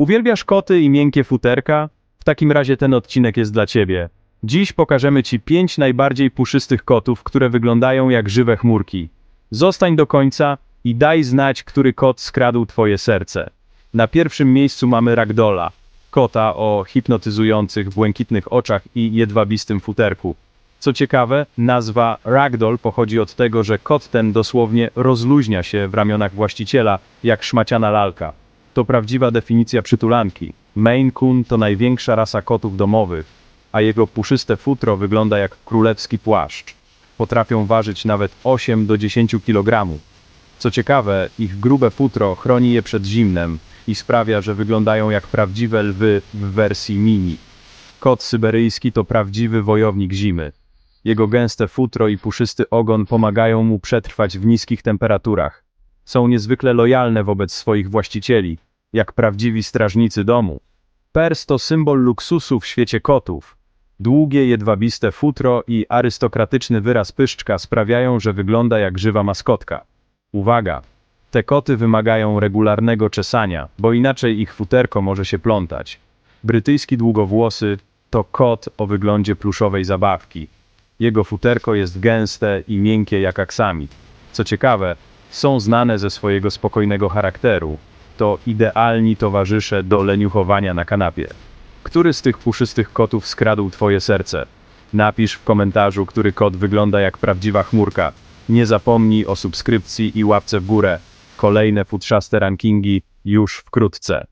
Uwielbiasz koty i miękkie futerka? W takim razie ten odcinek jest dla ciebie. Dziś pokażemy ci pięć najbardziej puszystych kotów, które wyglądają jak żywe chmurki. Zostań do końca i daj znać, który kot skradł twoje serce. Na pierwszym miejscu mamy Ragdola, kota o hipnotyzujących błękitnych oczach i jedwabistym futerku. Co ciekawe, nazwa Ragdoll pochodzi od tego, że kot ten dosłownie rozluźnia się w ramionach właściciela, jak szmaciana lalka. To prawdziwa definicja przytulanki. Maine Coon to największa rasa kotów domowych, a jego puszyste futro wygląda jak królewski płaszcz. Potrafią ważyć nawet 8 do 10 kg. Co ciekawe, ich grube futro chroni je przed zimnem i sprawia, że wyglądają jak prawdziwe lwy w wersji mini. Kot syberyjski to prawdziwy wojownik zimy. Jego gęste futro i puszysty ogon pomagają mu przetrwać w niskich temperaturach. Są niezwykle lojalne wobec swoich właścicieli, jak prawdziwi strażnicy domu. Pers to symbol luksusu w świecie kotów. Długie, jedwabiste futro i arystokratyczny wyraz pyszczka sprawiają, że wygląda jak żywa maskotka. Uwaga! Te koty wymagają regularnego czesania, bo inaczej ich futerko może się plątać. Brytyjski długowłosy to kot o wyglądzie pluszowej zabawki. Jego futerko jest gęste i miękkie jak aksamit. Co ciekawe, są znane ze swojego spokojnego charakteru. To idealni towarzysze do leniuchowania na kanapie. Który z tych puszystych kotów skradł twoje serce? Napisz w komentarzu, który kot wygląda jak prawdziwa chmurka. Nie zapomnij o subskrypcji i łapce w górę. Kolejne futrzaste rankingi już wkrótce.